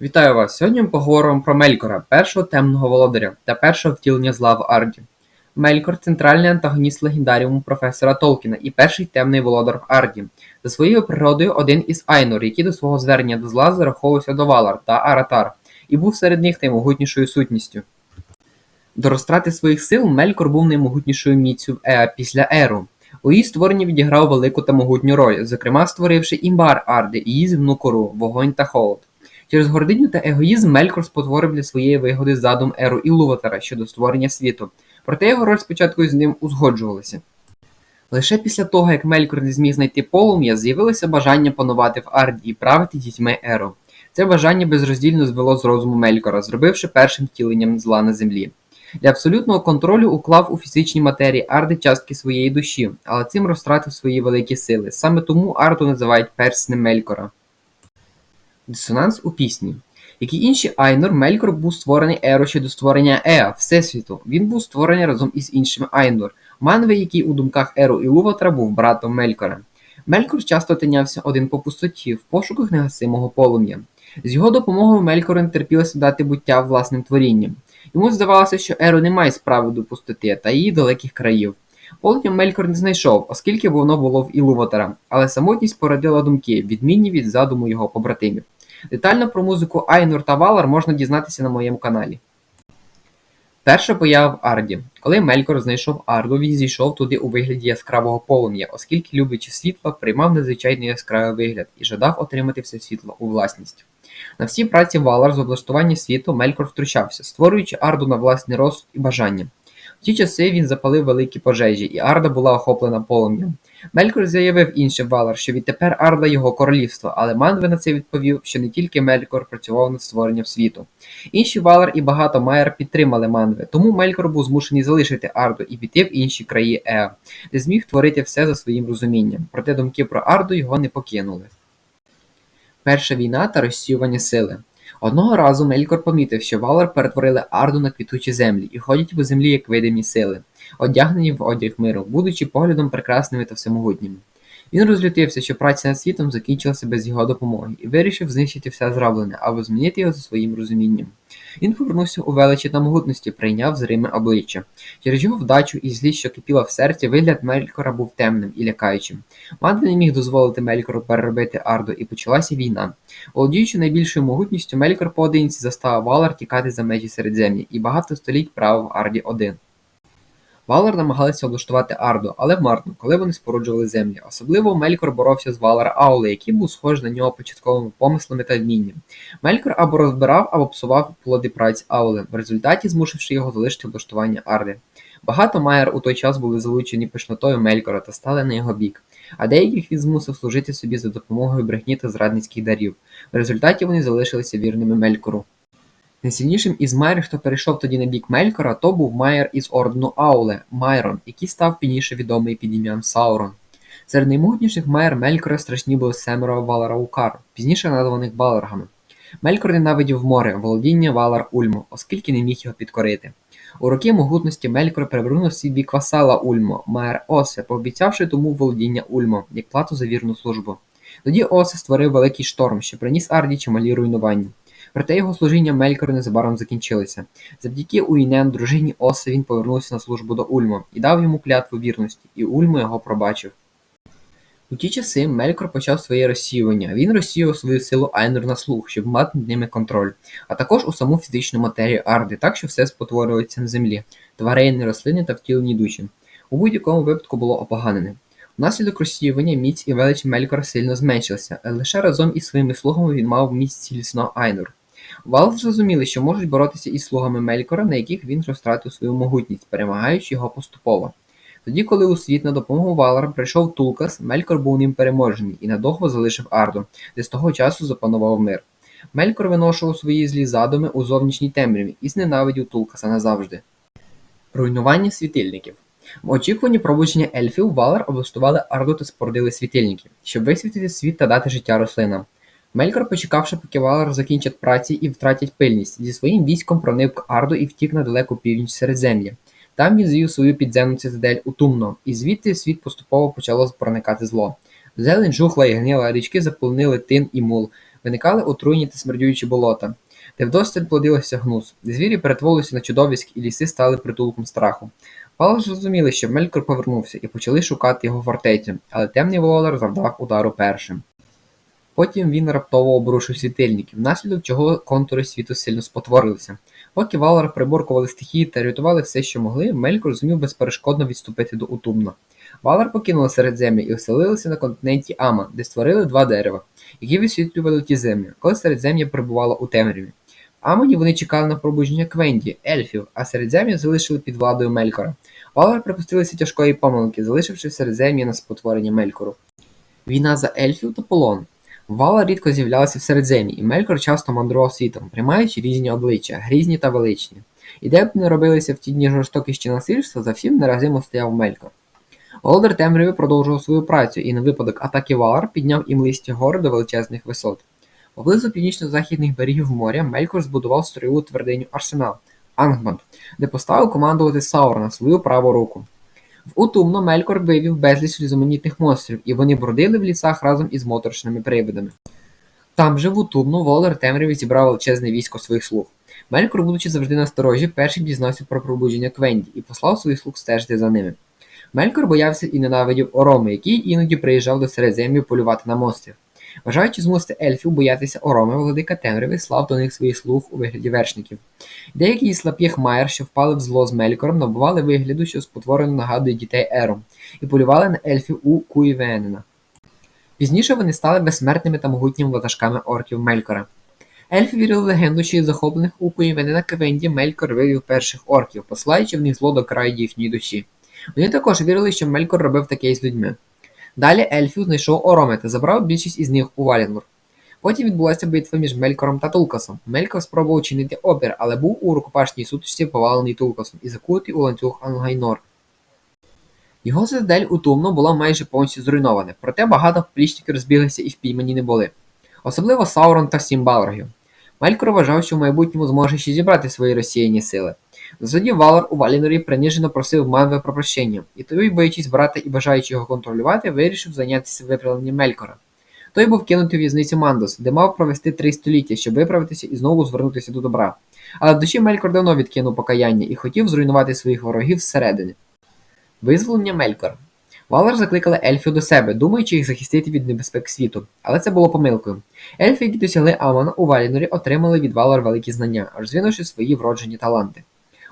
Вітаю вас! Сьогодні ми поговоримо про Мелькора, першого темного володаря та першого втілення зла в Арді. Мелькор центральний антагоніст легендаріуму професора Толкіна і перший темний володар в Арді. За своєю природою один із Айнор, які до свого звернення до зла зараховувався до Валар та Аратар, і був серед них наймогутнішою сутністю. До розтрати своїх сил Мелькор був наймогутнішою міцю Еа після Еру. У її створенні відіграв велику та могутню роль, зокрема створивши імбар Арди і її земну кору, вогонь та холод. Через гординю та егоїзм Мелькор спотворив для своєї вигоди задум Еру Ілуватара щодо створення світу, проте його роль спочатку з ним узгоджувалася. Лише після того, як Мелькор не зміг знайти полум'я, з'явилося бажання панувати в Арді і правити дітьми Еру. Це бажання безроздільно звело з розуму Мелькора, зробивши першим втіленням зла на землі. Для абсолютного контролю уклав у фізичній матерії Арди частки своєї душі, але цим розтратив свої великі сили. Саме тому Арду називають перснем Мелькора. Дисонанс у пісні. Як і інші Айнор, Мелькор був створений Еро ще до створення Еа, Всесвіту. Він був створений разом із іншими Айнор. Манве, який у думках Еру і Луватра був братом Мелькора. Мелькор часто тинявся один по пустоті, в пошуках негасимого полум'я. З його допомогою Мелькору не терпілося дати буття власним творінням. Йому здавалося, що Еру не має справи до пустоти та її далеких країв. Полум'я Мелькор не знайшов, оскільки воно було в Ілуватара, але самотність породила думки, відмінні від задуму його побратимів. Детально про музику Айнур та Валар можна дізнатися на моєму каналі. Перша поява в Арді. Коли Мелькор знайшов Арду, він зійшов туди у вигляді яскравого полум'я, оскільки, любячи світло, приймав надзвичайно яскравий вигляд і жадав отримати все світло у власність. На всі праці Валар з облаштування світу Мелькор втручався, створюючи Арду на власний розсуд і бажання. В ті часи він запалив великі пожежі, і Арда була охоплена полум'ям. Мелькор заявив іншим Валар, що відтепер Арда його королівство, але Манве на це відповів, що не тільки Мелькор працював над створенням світу. Інші Валар і багато Майер підтримали Манве, тому Мелькор був змушений залишити Арду і піти в інші краї Еа, де зміг творити все за своїм розумінням. Проте думки про Арду його не покинули. Перша війна та розсіювання сили. Одного разу Мелькор помітив, що Валар перетворили Арду на квітучі землі і ходять по землі як видимі сили, одягнені в одяг миру, будучи поглядом прекрасними та всемогутніми. Він розлютився, що праця над світом закінчилася без його допомоги, і вирішив знищити все зроблене або змінити його за своїм розумінням. Він повернувся у величі та могутності, прийняв зриме обличчя. Через його вдачу і злість, що кипіла в серці, вигляд Мелькора був темним і лякаючим. Мандри не міг дозволити Мелькору переробити Арду, і почалася війна. Володіючи найбільшою могутністю, Мелькор поодинці застав Валар тікати за межі Середзем'я і багато століть правив Арді один. Валар намагалися облаштувати Арду, але марно, коли вони споруджували землі. Особливо Мелькор боровся з Валар Аули, який був схожий на нього початковими помислами та вмінням. Мелькор або розбирав, або псував плоди праць Аули, в результаті змусивши його залишити облаштування Арди. Багато Майер у той час були залучені пишнотою Мелькора та стали на його бік, а деяких він змусив служити собі за допомогою брехні та зрадницьких дарів. В результаті вони залишилися вірними Мелькору. Найсильнішим із Майер, хто перейшов тоді на бік Мелькора, то був Майер із ордену Ауле Майрон, який став пізніше відомий під ім'ям Саурон. Серед наймогутніших Майер Мелькора страшні були семеро Валараукар, пізніше названих Баларгами. Мелькор ненавидів море, володіння Валар Ульмо, оскільки не міг його підкорити. У роки могутності Мелькор перевернув свій бік васала Ульмо, Майер Осе, пообіцявши тому володіння Ульмо, як плату за вірну службу. Тоді Осе створив великий шторм, що приніс Арді чималі руйнування. Проте його служіння Мелькору незабаром закінчилося. Завдяки Уінен, дружині Осе, він повернувся на службу до Ульмо і дав йому клятву вірності, і Ульмо його пробачив. У ті часи Мелькор почав своє розсіювання. Він розсіював свою силу Айнор на слух, щоб мати над ними контроль, а також у саму фізичну матерію Арди, так що все спотворюється на землі, тварини, рослини та втілені душі. У будь-якому випадку було опоганене. Внаслідок розсіювання міць і велич Мелькора сильно зменшилася, лише разом із своїми слугами він мав міць цілісного Айнор. Валв зрозуміли, що можуть боротися із слугами Мелькора, на яких він розтратив свою могутність, перемагаючи його поступово. Тоді, коли у світ на допомогу Валар прийшов Тулкас, Мелькор був ним переможений і надовго залишив Арду, де з того часу запанував мир. Мелькор виношував свої злі задуми у зовнішній темряві і зненавидів Тулкаса назавжди. Руйнування світильників в очікуванні пробудження ельфів Валар облаштували Арду та спорудили світильники, щоб висвітити світ та дати життя рослинам. Мелькор, почекавши, поки Валар закінчать праці і втратять пильність, зі своїм військом проник Арду і втік на далеку північ Середзем'я. Там він звів свою підземну цитадель у Тумно, і звідти світ поступово почало проникати зло. Зелень жухла і гнила, річки заполонили тин і мул, виникали отруйні та смердючі болота, де вдосталь плодилося гнус, звірі перетворилися на чудовиськ і ліси стали притулком страху. Валар зрозуміли, що Мелькор повернувся, і почали шукати його фортецю, але темний володар завдав удару першим. Потім він раптово обрушив світильники, внаслідок чого контури світу сильно спотворилися. Поки Валар приборкували стихії та рятували все, що могли, Мелькор зумів безперешкодно відступити до Утумна. Валар покинули середзем'я і оселилися на континенті Ама, де створили два дерева, які висвітлювали ті землі, коли середзем'я перебувало у темряві. В Амоні вони чекали на пробудження Квенді, ельфів, а середзем'я залишили під владою Мелькора. Валар припустилися тяжкої помилки, залишивши середзем'я на спотворення Мелькору. Війна за ельфів та полон. Вала рідко з'являлася в середзем'ї, і Мелькор часто мандрував світом, приймаючи різні обличчя, грізні та величні. І де б не робилися в ті дні жорстокість чи за всім неразимо стояв Мелькор. Володар Темряви продовжував свою працю і на випадок атаки Валар підняв імлисті гори до величезних висот. Поблизу північно-західних берегів моря Мелькор збудував строєву твердиню Арсенал Ангманд, де поставив командувати Саурона свою праву руку. Утумно Мелькор вивів безліч різноманітних монстрів, і вони бродили в лісах разом із моторошними привидами. Там же в Утумно Волер темряві зібрав величезне військо своїх слуг. Мелькор, будучи завжди насторожі, першим дізнався про пробудження Квенді і послав своїх слуг стежити за ними. Мелькор боявся і ненавидів Ороми, який іноді приїжджав до Середзем'я полювати на монстрів. Бажаючи змусити ельфів боятися Ороми, владика Темряви слав до них своїх слуг у вигляді вершників. Деякі із слабких майер, що впали в зло з Мелькором, набували вигляду, що спотворено нагадує дітей Ером, і полювали на ельфів у Куївенена. Пізніше вони стали безсмертними та могутніми ватажками орків Мелькора. Ельфи вірили в легенду, що із захоплених у Куївенена Квенді Мелькор вивів перших орків, посилаючи в них зло до краю їхньої душі. Вони також вірили, що Мелькор робив таке із людьми. Далі Ельфів знайшов Ороми та забрав більшість із них у Валінгур. Потім відбулася битва між Мелькором та Тулкасом. Мелькор спробував чинити опір, але був у рукопашній сутичці повалений Тулкасом і закутий у ланцюг Ангайнор. Його цитадель утумно була майже повністю зруйнована, проте багато плічників розбіглися і впіймані не були. Особливо Саурон та сім Балрогів. Мелькор вважав, що в майбутньому зможе ще зібрати свої розсіяні сили. Тоді Валар у Валінорі принижено просив Манве про прощення, і той, боячись брата і бажаючи його контролювати, вирішив зайнятися виправленням Мелькора. Той був кинутий у в'язницю Мандос, де мав провести три століття, щоб виправитися і знову звернутися до добра. Але в душі Мелькор давно відкинув покаяння і хотів зруйнувати своїх ворогів зсередини. Визволення Мелькора. Валар закликали ельфів до себе, думаючи їх захистити від небезпек світу, але це було помилкою. Ельфи, які досягли Амана у Валінорі, отримали від Валар великі знання, розвинувши свої вроджені таланти.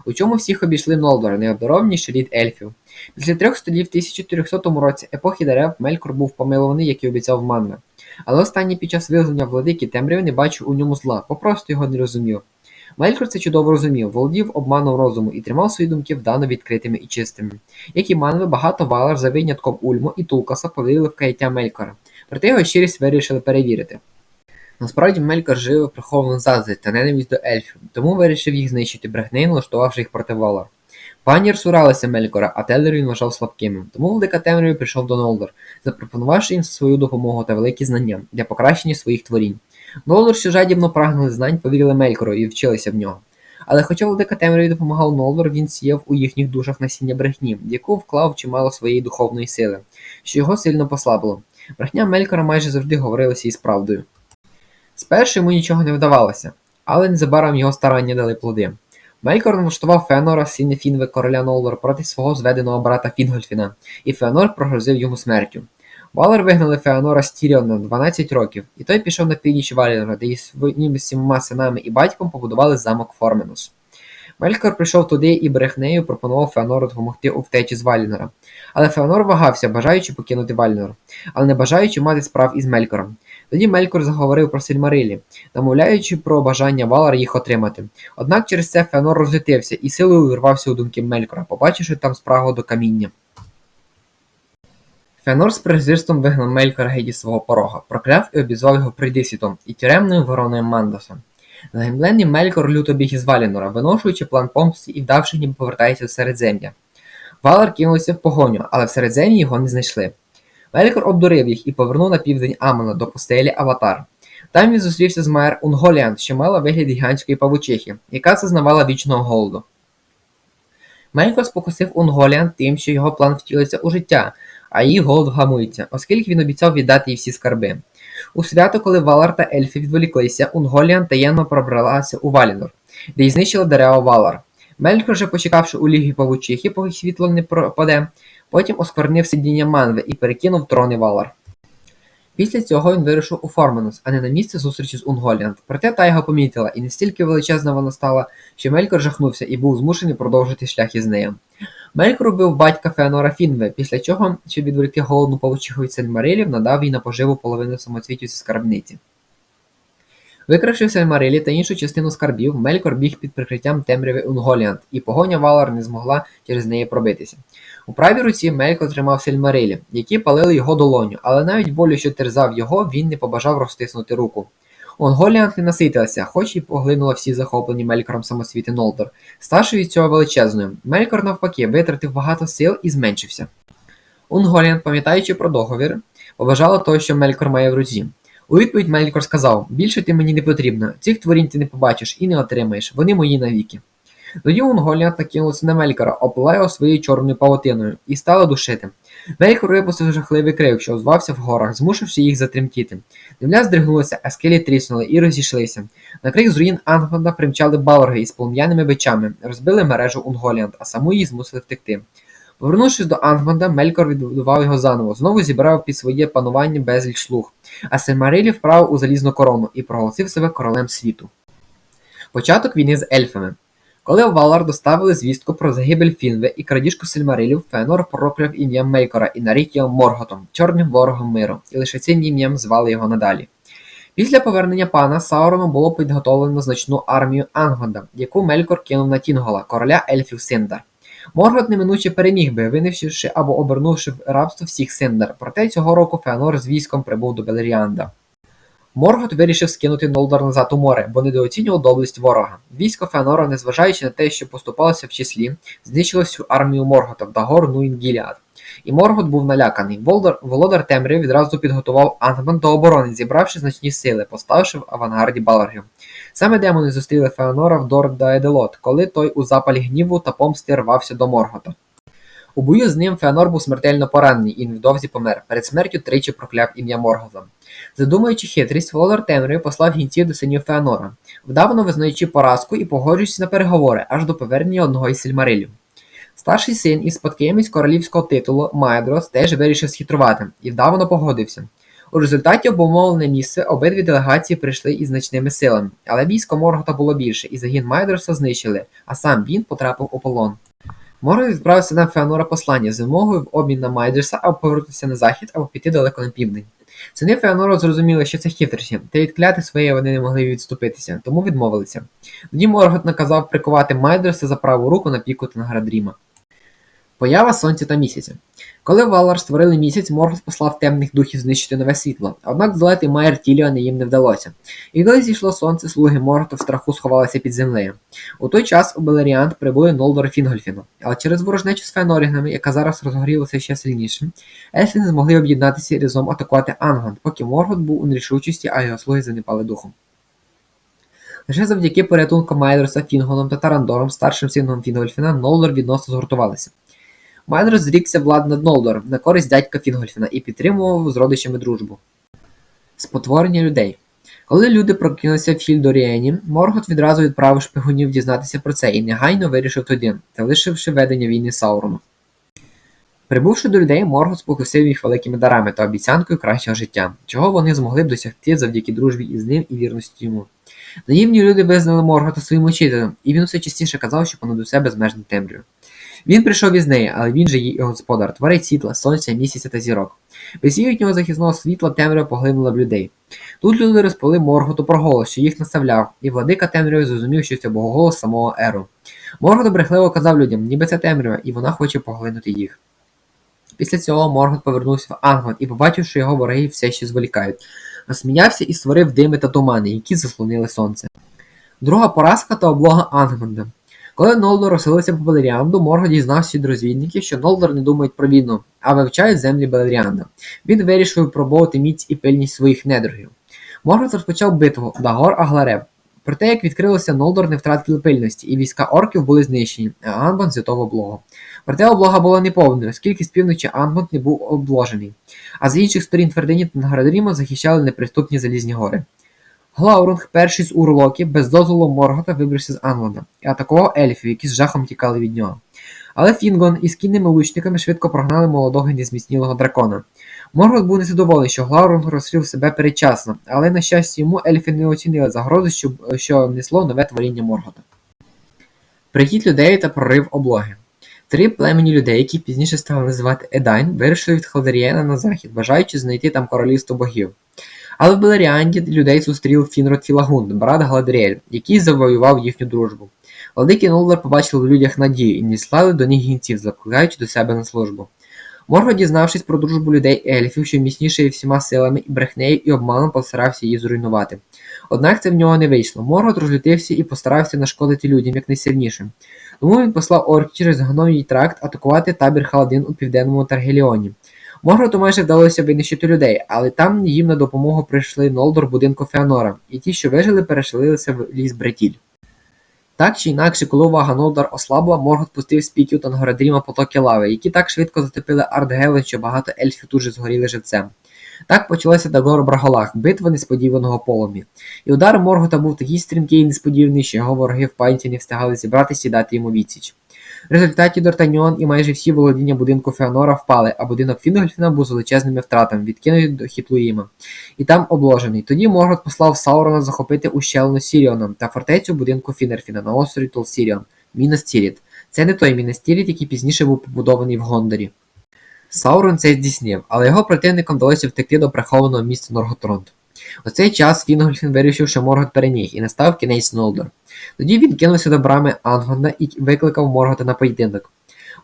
У чому всіх обійшли Нолдор, найобдаровніший рід ельфів. Після трьох столів в 1400 році епохи дерев Мелькор був помилований, як і обіцяв Манве. Але останній під час визволення владики темряви не бачив у ньому зла, попросту його не розумів. Мелькор це чудово розумів, володів обманом розуму і тримав свої думки вдано відкритими і чистими. Як і Манве, багато валар за винятком Ульму і Тулкаса повірили в каяття Мелькора, проте його щирість вирішили перевірити. Насправді Мелькор жив приховану заздрість та ненависть до ельфів, тому вирішив їх знищити брехнею, налаштувавши їх проти Валар. Пані розсуралися Мелькора, а Телер він вважав слабкими, тому Владика Темряві прийшов до Нолдор, запропонувавши їм свою допомогу та великі знання для покращення своїх творінь. Нолдор, що жадібно прагнули знань, повірили Мелькору і вчилися в нього. Але хоча Владика Темряві допомагав Нолдор, він сіяв у їхніх душах насіння брехні, в яку вклав чимало своєї духовної сили, що його сильно послабило. Брехня Мелькора майже завжди говорилася із правдою. Спершу йому нічого не вдавалося, але незабаром його старання дали плоди. Мелькор налаштував Феонора, сина Фінве короля Нолдор, проти свого зведеного брата Фінгольфіна, і Феонор прогрозив йому смертю. Валер вигнали Феонора з Тіріона на 12 років, і той пішов на північ Валінора, де із своїми сімома синами і батьком побудували замок Форменус. Мелькор прийшов туди і брехнею пропонував Феонору допомогти у втечі з Валінора. Але Феонор вагався, бажаючи покинути Валінор, але не бажаючи мати справ із Мелькором. Тоді Мелькор заговорив про Сильмарилі, намовляючи про бажання Валара їх отримати. Однак через це Феонор розлютився і силою увірвався у думки Мелькора, побачивши там спрагу до каміння. Феонор з презирством вигнав Мелькора геть із свого порога, прокляв і обізвав його прийдисвітом і тюремною вороною Мандоса. Загемблений Мелькор люто біг із Валінора, виношуючи план помсти і вдавши, ніби повертається в середзем'я. Валар кинувся в погоню, але в середзем'ї його не знайшли. Мелькор обдурив їх і повернув на південь Амона до постелі Аватар. Там він зустрівся з Майер Унголіан, що мала вигляд гігантської павучихи, яка зазнавала вічного голоду. Мелькор спокусив Унголіан тим, що його план втілиться у життя, а її голод вгамується, оскільки він обіцяв віддати їй всі скарби. У свято, коли Валар та ельфи відволіклися, Унголіан таємно пробралася у Валінор, де й знищила дерева Валар. Мелькор же, почекавши у лігі павучихи, поки світло не пропаде, потім осквернив сидіння Манви і перекинув трони Валар. Після цього він вирушив у Форманус, а не на місце зустрічі з Унголіанд. Проте та його помітила, і настільки величезна вона стала, що Мелькор жахнувся і був змушений продовжити шлях із нею. Мелькор убив батька Феонора Фінве, після чого, щоб відволікти голодну павучиху від Сельмарилів, надав їй на поживу половину самоцвітів зі скарбниці. Викравши Сельмарилі та іншу частину скарбів, Мелькор біг під прикриттям темряви Унголіанд, і погоня Валар не змогла через неї пробитися. У правій руці Мелькор тримав Сельмарилі, які палили його долоню, але навіть болю, що терзав його, він не побажав розтиснути руку. Онголіанд не наситилася, хоч і поглинула всі захоплені Мелькором самосвіти Нолдор, ставши від цього величезною. Мелькор, навпаки, витратив багато сил і зменшився. Унголіанд, пам'ятаючи про договір, побажала того, що Мелькор має в руці. У відповідь Мелькор сказав: більше ти мені не потрібно, цих творінь ти не побачиш і не отримаєш, вони мої навіки. Тоді Унголіанд накинулася на Мелькора, оплила його своєю чорною павутиною і стала душити. Мелькор випустив жахливий крик, що озвався в горах, змусивши їх затремтіти. Земля здригнулася, а скелі тріснули і розійшлися. На крик з руїн Ангванда примчали балорги із полум'яними бичами, розбили мережу Унголіанд, а саму її змусили втекти. Повернувшись до Ангванда, Мелькор відбудував його заново, знову зібрав під своє панування безліч слуг, а Сельмарилі вправив у залізну корону і проголосив себе королем світу. Початок війни з ельфами. Коли Валар доставили звістку про загибель Фінве і крадіжку Сельмарилів, Феонор прокляв ім'ям Мелькора і нарік його Морготом, чорним ворогом миру, і лише цим ім'ям звали його надалі. Після повернення пана Саурону було підготовлено значну армію Ангванда, яку Мелькор кинув на Тінгола, короля ельфів Синдар. Моргот неминуче переміг би, винищивши або обернувши в рабство всіх Синдар, проте цього року Феонор з військом прибув до Белеріанда. Моргот вирішив скинути Нолдор назад у море, бо недооцінював доблесть ворога. Військо Феонора, незважаючи на те, що поступалося в числі, знищило всю армію Моргота в Дагор Нуінгіліад. І Моргот був наляканий. Володар, володар Темрів відразу підготував Ангман до оборони, зібравши значні сили, поставши в авангарді Баларгів. Саме демони зустріли Феонора в Дордаеделот, коли той у запалі гніву та помсти рвався до Моргота. У бою з ним Феонор був смертельно поранений і невдовзі помер. Перед смертю тричі прокляв ім'я Моргота. Задумуючи хитрість, Володар Темряві послав гінців до синів Феонора, вдавано визнаючи поразку і погоджуючись на переговори аж до повернення одного із сельмарилів. Старший син і спадкоємець королівського титулу Майдрос теж вирішив схитрувати і вдавано погодився. У результаті обумовлене місце обидві делегації прийшли із значними силами, але військо Моргота було більше, і загін Майдроса знищили, а сам він потрапив у полон. Моргот відправився на Феонора послання з вимогою в обмін на Майдерса або повернутися на захід, або піти далеко на південь. Сини Феонора зрозуміли, що це хитрощі, та відкляти своє вони не могли відступитися, тому відмовилися. Тоді Моргот наказав прикувати Майдерса за праву руку на піку Тенградріма. Поява сонця та місяця. Коли Валар створили місяць, Моргот послав темних духів знищити нове світло, однак здолати Майер Тіліона їм не вдалося. І коли зійшло сонце, слуги Моргота в страху сховалися під землею. У той час у Белеріант прибули Нолдор Фінгольфіну, але через ворожнечу з Феонорігнами, яка зараз розгорілася ще сильніше, ельфи не змогли об'єднатися і разом атакувати Ангванд, поки Моргот був у нерішучості, а його слуги занепали духом. Лише завдяки порятунку Майдерса Фінголом та Тарандором, старшим сином Фінгольфіна, Нолдор відносно згуртувалися. Майнер зрікся влад над Нолдором на користь дядька Фінгольфіна і підтримував з родичами дружбу. Спотворення людей. Коли люди прокинулися в Хільдорієні, Моргот відразу відправив шпигунів дізнатися про це і негайно вирішив тоді, залишивши ведення війни Саурону. Прибувши до людей, Моргот спокусив їх великими дарами та обіцянкою кращого життя, чого вони змогли б досягти завдяки дружбі із ним і вірності йому. Наївні люди визнали Моргота своїм учителем, і він усе частіше казав, що понад усе безмежний темряв. Він прийшов із неї, але він же її господар, творець світла, сонця, місяця та зірок. Без їхнього захисного світла темрява поглинула б людей. Тут люди розповіли Морготу про голос, що їх наставляв, і владика темряви зрозумів, що це був голос самого Еру. Моргот брехливо казав людям, ніби це темрява, і вона хоче поглинути їх. Після цього Моргот повернувся в Ангван і побачив, що його вороги все ще зволікають. Розсміявся і створив дими та тумани, які заслонили сонце. Друга поразка та облога Ангманда. Коли Нолдор розселився по Белеріанду, Моргот дізнався від розвідників, що Нолдор не думають про війну, а вивчають землі Белеріанда. Він вирішив випробовувати міць і пильність своїх недругів. Моргот розпочав битву Дагор Агларев. Проте, як відкрилося, Нолдор не втратили пильності, і війська орків були знищені, а Анбан святого блогу. Проте облога була неповною, оскільки з півночі Ангмонт не був обложений, а з інших сторін твердині Танградріма захищали неприступні залізні гори. Глаурунг, перший з урлоків, без дозволу Моргота вибрався з Анланда і атакував ельфів, які з жахом тікали від нього. Але Фінгон із кінними лучниками швидко прогнали молодого незміцнілого дракона. Моргот був незадоволений, що Глаурунг розкрив себе передчасно, але, на щастя, йому ельфи не оцінили загрози, що, що несло нове творіння Моргота. Прихід людей та прорив облоги. Три племені людей, які пізніше стали називати Едайн, вирішили від Халдарієна на захід, бажаючи знайти там королівство богів. Але в Белеріанді людей зустрів Фінрод Філагунд, брат Галадріель, який завоював їхню дружбу. Владики Нолдор побачили в людях надію і надіслали до них гінців, закликаючи до себе на службу. Морго, дізнавшись про дружбу людей ельфів, що міцніший всіма силами і брехнею і обманом постарався її зруйнувати. Однак це в нього не вийшло. Моргот розлютився і постарався нашкодити людям як найсильнішим. Тому він послав орк через Гановій тракт атакувати табір Халадин у південному Таргеліоні. Морготу майже вдалося винищити людей, але там їм на допомогу прийшли Нолдор будинку Феонора, і ті, що вижили, переселилися в ліс Бретіль. Так чи інакше, коли увага Нолдор ослабла, Моргот пустив з піків Тангорадріма потоки лави, які так швидко затопили Ардгелен, що багато ельфів тут же згоріли живцем. Так почалася Дагор Браголах, битва несподіваного полум'я. І удар Моргота був такий стрімкий і несподіваний, що його вороги в панті не встигали зібратися і дати йому відсіч. В результаті Д'Артаньон і майже всі володіння будинку Феонора впали, а будинок Фінгольфіна був з величезними втратами, відкинутий до Хітлуїма. І там обложений. Тоді Моргот послав Саурона захопити ущелину Сіріоном та фортецю будинку Фінерфіна на острові Толсіріон, Мінас. Це не той Мінас Тіріт, який пізніше був побудований в Гондорі. Саурон це здійснив, але його противникам вдалося втекти до прихованого місця Норготронт. У цей час Фінгольфін вирішив, що Моргот переміг і настав кінець Нолдор. Тоді він кинувся до брами Ангонда і викликав Моргота на поєдинок.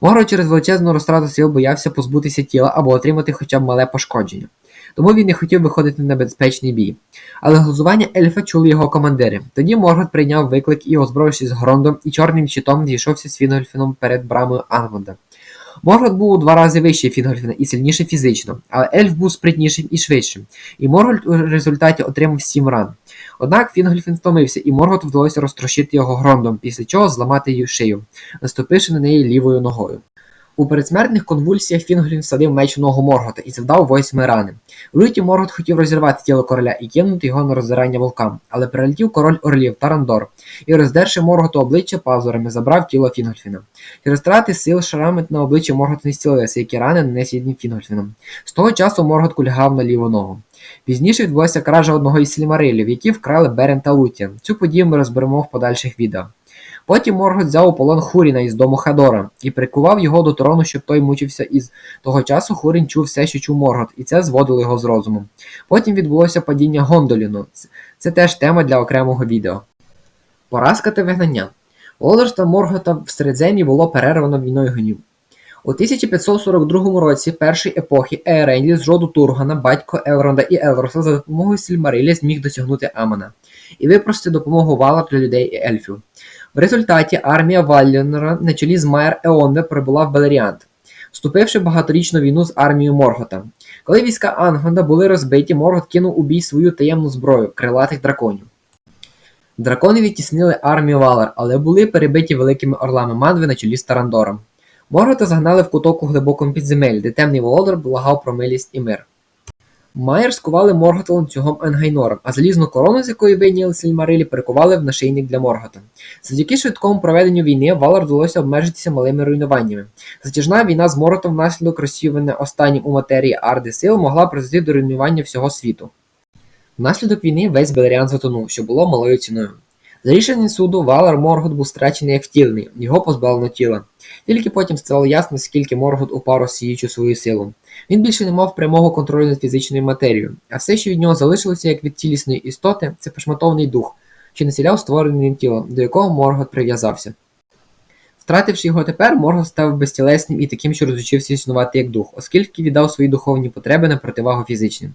Моргот через величезну розтрату сил боявся позбутися тіла або отримати хоча б мале пошкодження. Тому він не хотів виходити на безпечний бій. Але глузування ельфа чули його командири. Тоді Моргот прийняв виклик і, озброївшись Грондом і чорним щитом, зійшовся з Фінгольфіном перед брамою Ангонда. Моргот був у два рази вищий Фінгольфіна і сильніший фізично, але ельф був спритнішим і швидшим, і Моргот у результаті отримав сім ран. Однак Фінгольфін втомився, і Морготу вдалося розтрощити його грондом, після чого зламати її шию, наступивши на неї лівою ногою. У передсмертних конвульсіях Фінгольфін всадив меч у ногу Моргота і завдав восьми рани. У люті Моргот хотів розірвати тіло короля і кинути його на роздирання волкам, але прилетів король Орлів Тарандор і, роздерши Морготу обличчя пазурами, забрав тіло Фінгольфіна. Через втрати сил шрами на обличчі Моргота не зцілилися, які рани нанесені Фінгольфіном. З того часу Моргот кульгав на ліву ногу. Пізніше відбулася кража одного із сільмарилів, які вкрали Берен та Лутія. Цю подію ми розберемо в подальших відео. Потім Моргот взяв у полон Хуріна із дому Хадора і прикував його до трону, щоб той мучився із того часу Хурін чув все, що чув Моргот, і це зводило його з розуму. Потім відбулося падіння Гондоліну. Це теж тема для окремого відео. Поразка та вигнання. Володарство Моргота в Середземі було перервано війною гонів. У 1542 році першої епохи Ееренлі з роду Тургана, батько Елронда і Елроса за допомогою Сільмарилі зміг досягнути Амана і випросити допомогу вала для людей і ельфів. В результаті армія Валлінора на чолі з Майер Еонде прибула в Белеріант, вступивши в багаторічну війну з армією Моргота. Коли війська Ангонда були розбиті, Моргот кинув у бій свою таємну зброю крилатих драконів. Дракони відтіснили армію Валар, але були перебиті великими орлами Мандви на чолі з Тарандором. Моргота загнали в куток у глибокому підземеллі, де темний володар благав про милість і мир. Майер скували Моргота ланцюгом Енгайнором, а залізну корону, з якої вийняли Сільмарилі, перекували в нашийник для Моргота. Завдяки швидкому проведенню війни Валар вдалося обмежитися малими руйнуваннями. Затяжна війна з Морготом внаслідок розсіювання останнім у матерії Арди сил могла призвести до руйнування всього світу. Внаслідок війни весь Белеріан затонув, що було малою ціною. За рішенням суду Валар Моргот був страчений як втілений, його позбавлено тіла. Тільки потім стало ясно, скільки Моргот упав розсіючи свою силу. Він більше не мав прямого контролю над фізичною матерією, а все, що від нього залишилося як від цілісної істоти, це пошматований дух, що населяв створене тіло, до якого Моргот прив'язався. Втративши його тепер, Моргот став безтілесним і таким, що розучився існувати як дух, оскільки віддав свої духовні потреби на противагу фізичним.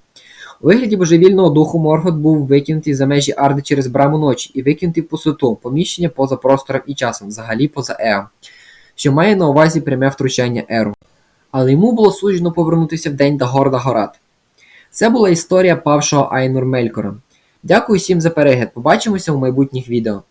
У вигляді божевільного духу Моргот був викинутий за межі Арди через браму ночі і викинутий в пустоту, поміщення поза простором і часом, взагалі поза Еа, що має на увазі пряме втручання Еру. Але йому було суджено повернутися в день Дагорда Горат. Це була історія павшого Айнур Мелькора. Дякую всім за перегляд. Побачимося у майбутніх відео.